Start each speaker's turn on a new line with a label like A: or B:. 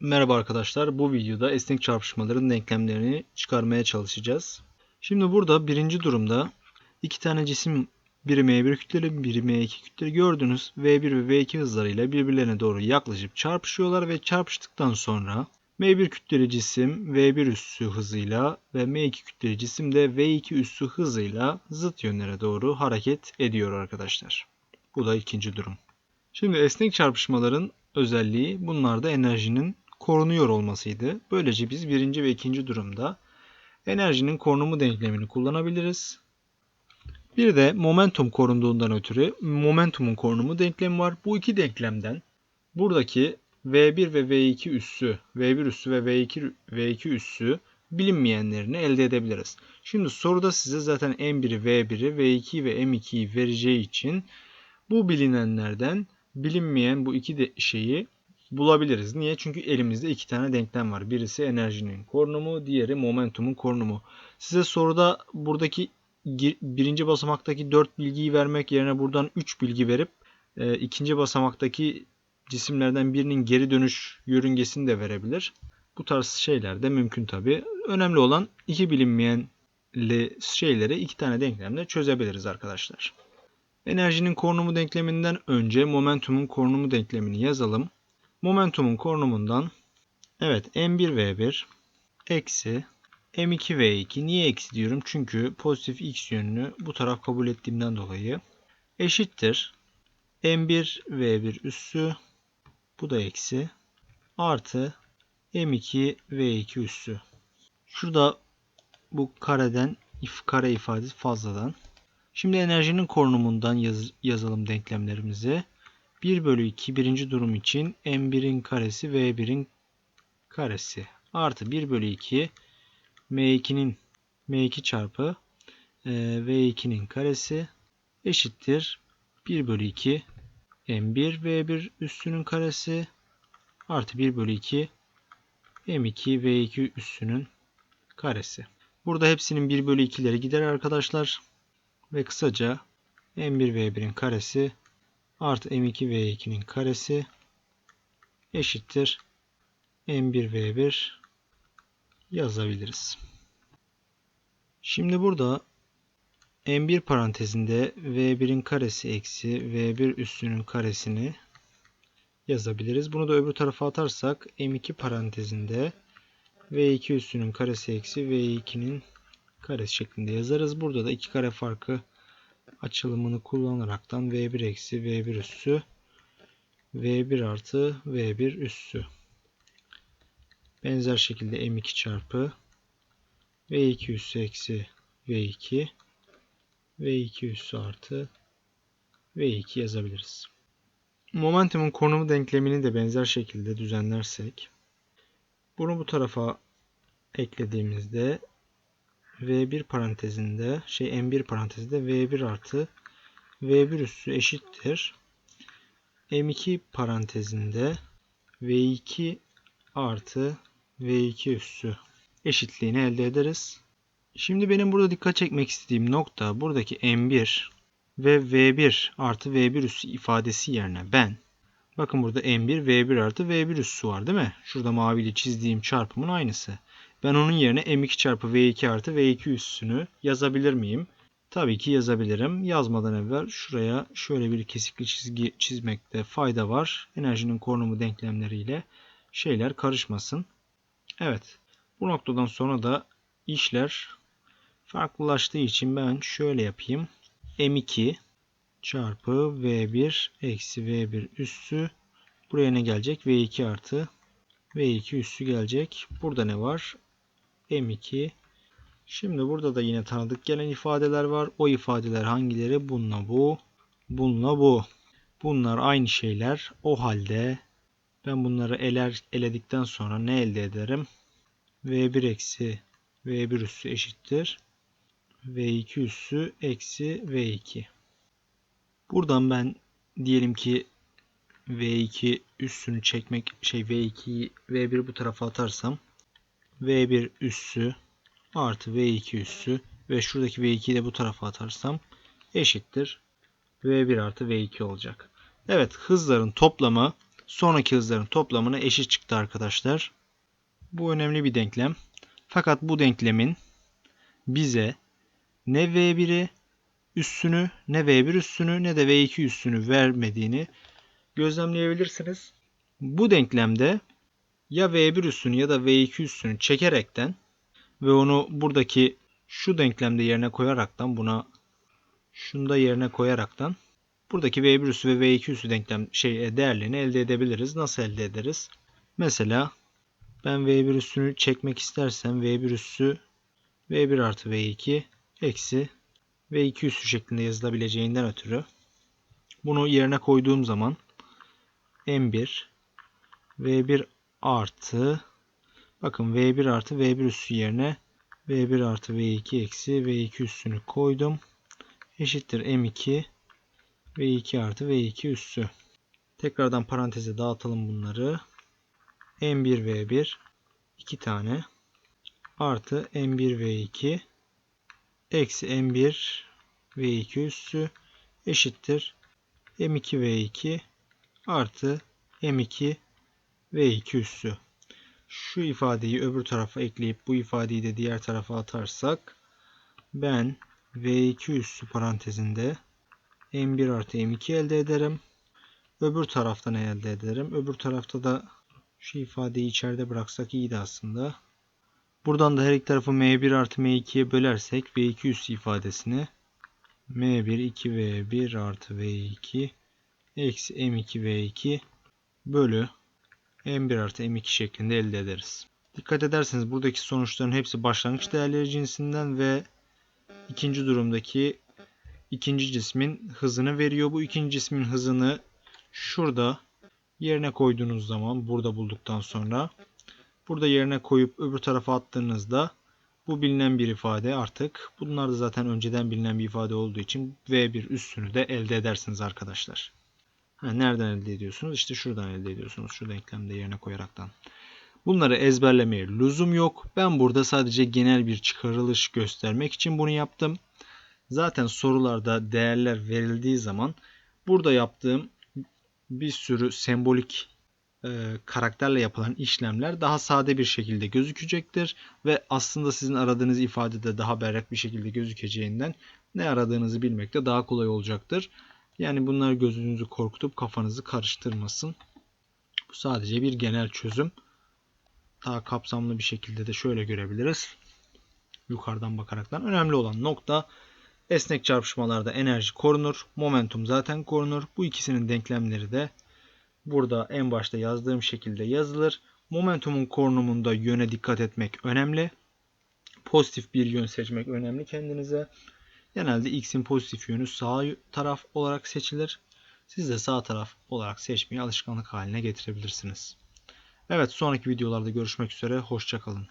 A: Merhaba arkadaşlar. Bu videoda esnek çarpışmaların denklemlerini çıkarmaya çalışacağız. Şimdi burada birinci durumda iki tane cisim biri M1 kütleli, biri M2 kütleli gördünüz. V1 ve V2 hızlarıyla birbirlerine doğru yaklaşıp çarpışıyorlar ve çarpıştıktan sonra M1 kütleli cisim V1 üssü hızıyla ve M2 kütleli cisim de V2 üssü hızıyla zıt yönlere doğru hareket ediyor arkadaşlar. Bu da ikinci durum. Şimdi esnek çarpışmaların özelliği bunlarda enerjinin korunuyor olmasıydı. Böylece biz birinci ve ikinci durumda enerjinin korunumu denklemini kullanabiliriz. Bir de momentum korunduğundan ötürü momentumun korunumu denklemi var. Bu iki denklemden buradaki V1 ve V2 üssü, V1 üssü ve V2, V2 üssü bilinmeyenlerini elde edebiliriz. Şimdi soruda size zaten M1'i, V1'i, V2 ve M2'yi vereceği için bu bilinenlerden bilinmeyen bu iki de şeyi bulabiliriz. Niye? Çünkü elimizde iki tane denklem var. Birisi enerjinin korunumu, diğeri momentumun korunumu. Size soruda buradaki birinci basamaktaki 4 bilgiyi vermek yerine buradan 3 bilgi verip e, ikinci basamaktaki cisimlerden birinin geri dönüş yörüngesini de verebilir. Bu tarz şeyler de mümkün tabi. Önemli olan iki bilinmeyen şeyleri iki tane denklemle çözebiliriz arkadaşlar. Enerjinin korunumu denkleminden önce momentumun korunumu denklemini yazalım. Momentumun korunumundan evet m1v1 eksi m2v2 niye eksi diyorum? Çünkü pozitif x yönünü bu taraf kabul ettiğimden dolayı eşittir m1v1 üssü bu da eksi artı m2v2 üssü. Şurada bu kareden if kare ifadesi fazladan. Şimdi enerjinin korunumundan yaz, yazalım denklemlerimizi. 1 bölü 2 birinci durum için m1'in karesi v1'in karesi artı 1 bölü 2 m2'nin m2 çarpı e, v2'nin karesi eşittir 1 bölü 2 m1 v1 üssünün karesi artı 1 bölü 2 m2 v2 üssünün karesi. Burada hepsinin 1 bölü 2'leri gider arkadaşlar. Ve kısaca m1v1'in karesi artı m2v2'nin karesi eşittir m1v1 yazabiliriz. Şimdi burada m1 parantezinde v1'in karesi eksi v1 üssünün karesini yazabiliriz. Bunu da öbür tarafa atarsak m2 parantezinde v2 üssünün karesi eksi v2'nin karesi şeklinde yazarız. Burada da iki kare farkı açılımını kullanaraktan V1 eksi V1 üssü V1 artı V1 üssü benzer şekilde M2 çarpı V2 üssü eksi V2 V2 üssü artı V2 yazabiliriz. Momentumun konumu denklemini de benzer şekilde düzenlersek bunu bu tarafa eklediğimizde V1 parantezinde şey M1 parantezinde V1 artı V1 üssü eşittir. M2 parantezinde V2 artı V2 üssü eşitliğini elde ederiz. Şimdi benim burada dikkat çekmek istediğim nokta buradaki M1 ve V1 artı V1 üssü ifadesi yerine ben bakın burada M1 V1 artı V1 üssü var değil mi? Şurada maviyle çizdiğim çarpımın aynısı. Ben onun yerine m2 çarpı v2 artı v2 üssünü yazabilir miyim? Tabii ki yazabilirim. Yazmadan evvel şuraya şöyle bir kesikli çizgi çizmekte fayda var. Enerjinin korunumu denklemleriyle şeyler karışmasın. Evet. Bu noktadan sonra da işler farklılaştığı için ben şöyle yapayım. M2 çarpı V1 eksi V1 üssü buraya ne gelecek? V2 artı V2 üssü gelecek. Burada ne var? M2. Şimdi burada da yine tanıdık gelen ifadeler var. O ifadeler hangileri? Bununla bu. Bununla bu. Bunlar aynı şeyler. O halde ben bunları eler, eledikten sonra ne elde ederim? V1 eksi V1 üssü eşittir. V2 üssü eksi V2. Buradan ben diyelim ki V2 üssünü çekmek şey V2'yi V1 bu tarafa atarsam V1 üssü artı V2 üssü ve şuradaki V2'yi de bu tarafa atarsam eşittir V1 artı V2 olacak. Evet hızların toplamı sonraki hızların toplamına eşit çıktı arkadaşlar. Bu önemli bir denklem. Fakat bu denklemin bize ne V1'i üssünü ne V1 üssünü ne de V2 üssünü vermediğini gözlemleyebilirsiniz. Bu denklemde ya V1 üssünü ya da V2 üssünü çekerekten ve onu buradaki şu denklemde yerine koyaraktan buna şunda yerine koyaraktan buradaki V1 üssü ve V2 üssü denklem şey e, değerlerini elde edebiliriz. Nasıl elde ederiz? Mesela ben V1 üssünü çekmek istersem V1 üssü V1 artı V2 eksi V2 üssü şeklinde yazılabileceğinden ötürü bunu yerine koyduğum zaman M1 V1 artı bakın V1 artı V1 üssü yerine V1 artı V2 eksi V2 üssünü koydum. Eşittir M2 V2 artı V2 üssü. Tekrardan paranteze dağıtalım bunları. M1 V1 2 tane artı M1 V2 eksi M1 V2 üssü eşittir M2 V2 artı M2 V2 üssü. Şu ifadeyi öbür tarafa ekleyip bu ifadeyi de diğer tarafa atarsak ben V2 üssü parantezinde M1 artı M2 elde ederim. Öbür tarafta ne elde ederim? Öbür tarafta da şu ifadeyi içeride bıraksak iyiydi aslında. Buradan da her iki tarafı M1 artı M2'ye bölersek V2 üssü ifadesini M1 2V1 artı V2 eksi M2 V2 bölü M1 artı M2 şeklinde elde ederiz. Dikkat ederseniz buradaki sonuçların hepsi başlangıç değerleri cinsinden ve ikinci durumdaki ikinci cismin hızını veriyor. Bu ikinci cismin hızını şurada yerine koyduğunuz zaman burada bulduktan sonra burada yerine koyup öbür tarafa attığınızda bu bilinen bir ifade artık. Bunlar da zaten önceden bilinen bir ifade olduğu için V1 üssünü de elde edersiniz arkadaşlar. Ha, nereden elde ediyorsunuz? İşte şuradan elde ediyorsunuz. Şu denklemde yerine koyaraktan. Bunları ezberlemeye lüzum yok. Ben burada sadece genel bir çıkarılış göstermek için bunu yaptım. Zaten sorularda değerler verildiği zaman burada yaptığım bir sürü sembolik e, karakterle yapılan işlemler daha sade bir şekilde gözükecektir ve aslında sizin aradığınız ifadede daha berrak bir şekilde gözükeceğinden ne aradığınızı bilmekte daha kolay olacaktır. Yani bunlar gözünüzü korkutup kafanızı karıştırmasın. Bu sadece bir genel çözüm. Daha kapsamlı bir şekilde de şöyle görebiliriz. Yukarıdan bakaraktan. Önemli olan nokta esnek çarpışmalarda enerji korunur. Momentum zaten korunur. Bu ikisinin denklemleri de burada en başta yazdığım şekilde yazılır. Momentumun korunumunda yöne dikkat etmek önemli. Pozitif bir yön seçmek önemli kendinize. Genelde x'in pozitif yönü sağ taraf olarak seçilir. Siz de sağ taraf olarak seçmeyi alışkanlık haline getirebilirsiniz. Evet sonraki videolarda görüşmek üzere. Hoşçakalın.